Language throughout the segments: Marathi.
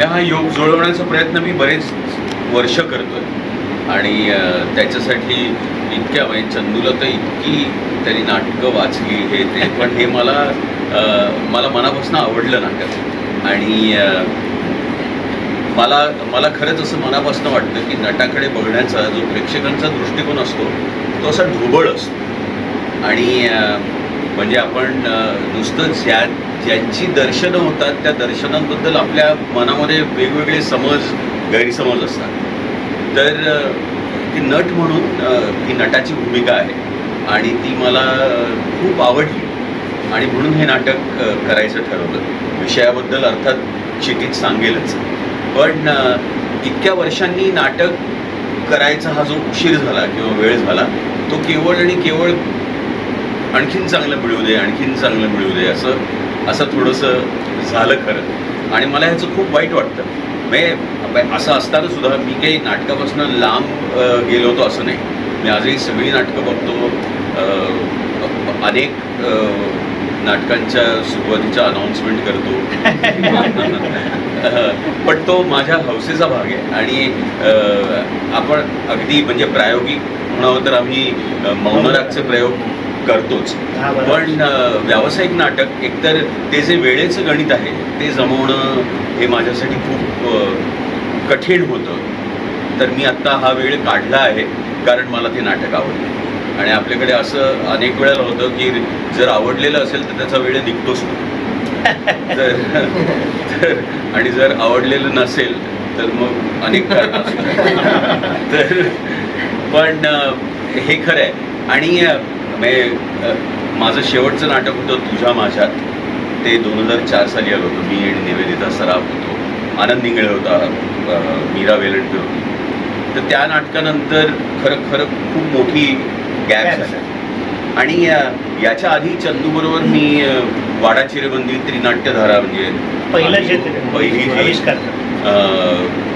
योग जुळवण्याचा प्रयत्न मी बरेच वर्ष करतोय. आणि त्याच्यासाठी इतक्या म्हणजे चंदूला तर इतकी त्यांनी नाटकं वाचली हे ते पण हे मला मला मनापासून आवडलं नाटक. आणि मला मला खरंच असं मनापासून वाटतं की नटाकडे बघण्याचा जो प्रेक्षकांचा दृष्टिकोन असतो तो असा ढोबळ असतो. आणि म्हणजे आपण नुसतं ज्या ज्यांची दर्शनं होतात त्या दर्शनांबद्दल आपल्या मनामध्ये वेगवेगळे समज गैरसमज असतात. तर ती नट म्हणून ही नटाची भूमिका आहे. आणि ती मला खूप आवडली. आणि म्हणून हे नाटक करायचं ठरवलं. विषयाबद्दल अर्थात चिठीत सांगेलच. पण इतक्या वर्षांनी नाटक करायचा हा जो उशीर झाला किंवा वेळ झाला तो केवळ आणि केवळ आणखीन चांगलं मिळू दे आणखीन चांगलं मिळू दे असं असं थोडंसं झालं खरं. आणि मला ह्याचं खूप वाईट वाटतं. म्हणजे मी असं असताना सुद्धा मी काही नाटकापासून लांब गेलो होतो असं नाही. मी आजही सगळी नाटकं बघतो. अनेक नाटकांच्या सुरुवातीच्या अनाऊन्समेंट करतो. पण तो माझ्या हौसेचा भाग आहे. आणि आपण अगदी म्हणजे प्रायोगिक म्हणावं तर आम्ही अ, मौनरागचे प्रयोग करतोच. पण व्यावसायिक नाटक एकतर ते जे वेळेचं गणित आहे ते जमवणं हे माझ्यासाठी खूप कठीण होतं. तर मी आत्ता हा वेळ काढला आहे कारण मला ते नाटक आवडलं. आणि आपल्याकडे असं अनेक वेळेला होतं की जर आवडलेलं असेल तर त्याचा वेळ निघतोच. तर तर आणि जर आवडलेलं नसेल तर मग अनेक कारण तर पण हे खरं आहे. आणि अ, म्हणजे माझं शेवटचं नाटक होतं तुझ्या माझ्यात. ते दोन हजार चार साली आलं होतं. मी आणि निवेदिता सराफ होतो. आनंद इंगळे होता मीरा वेलणकर होती. तर त्या नाटकानंतर खरं खरं खूप मोठी गॅप झाली. आणि याच्या आधी चंदूबरोबर मी वाडा चिरेबंदी त्रिनाट्यधारा म्हणजे पहिलं जे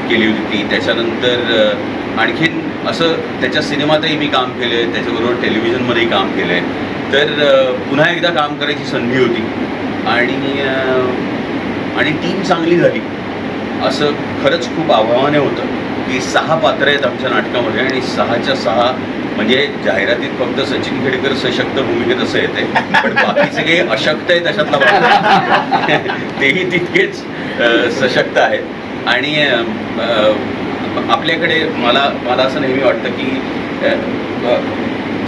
केली होती ती. त्याच्यानंतर आणखीन असं त्याच्या सिनेमातही मी काम केलं आहे त्याच्याबरोबर टेलिव्हिजनमध्येही काम केलं आहे तर पुन्हा एकदा काम करायची संधी होती. आणि आणि टीम चांगली झाली. असं खरंच खूप आव्हाने होतं की सहा पात्र आहेत आमच्या नाटकामध्ये आणि सहाच्या सहा म्हणजे जाहिरातीत फक्त सचिन खेडेकर सशक्त भूमिकेत असं येते पण बाकीचे काही अशक्त आहेत अशातला भाग. तेही तितकेच सशक्त आहेत. आणि आपल्याकडे मला मला असं नेहमी वाटतं की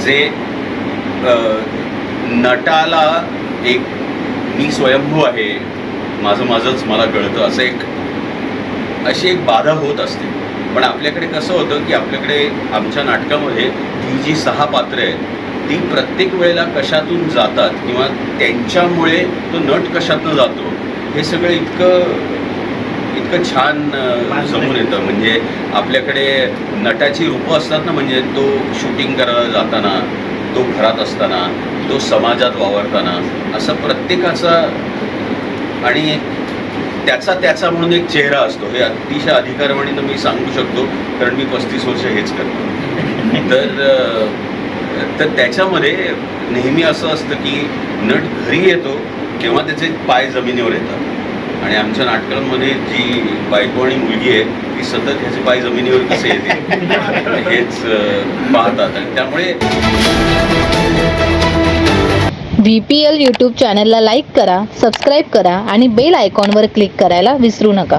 जे नटाला एक मी स्वयंभू आहे माझं माझंच मला कळतं असं एक अशी एक बाधा होत असते. पण आपल्याकडे कसं होतं की आपल्याकडे आमच्या नाटकामध्ये ही जी सहा पात्र आहेत ती प्रत्येक वेळेला कशातून जातात किंवा त्यांच्यामुळे तो नट कशातनं जातो हे सगळं इतकं इतकं छान समोर येतं. म्हणजे आपल्याकडे नटाची रूपं असतात ना म्हणजे तो शूटिंग करायला जाताना तो घरात असताना तो समाजात वावरताना असं प्रत्येकाचा आणि त्याचा त्याचा म्हणून एक चेहरा असतो. हे अतिशय अधिकारवाणीनं मी सांगू शकतो कारण मी पस्तीस वर्ष हेच करतो. तर तर त्याच्यामध्ये नेहमी असं असतं की नट घरी येतो तेव्हा त्याचे पाय जमिनीवर येतात. आणि आमच्या नाटकांमध्ये जी बायको आणि मुलगी आहे ती सतत ह्याचे पाय जमिनीवर कसे येते? हेच पाहतात. आणि त्यामुळे व्ही पी एल यूट्यूब चॅनलला लाईक करा सबस्क्राईब करा आणि बेल आयकॉनवर क्लिक करायला विसरू नका.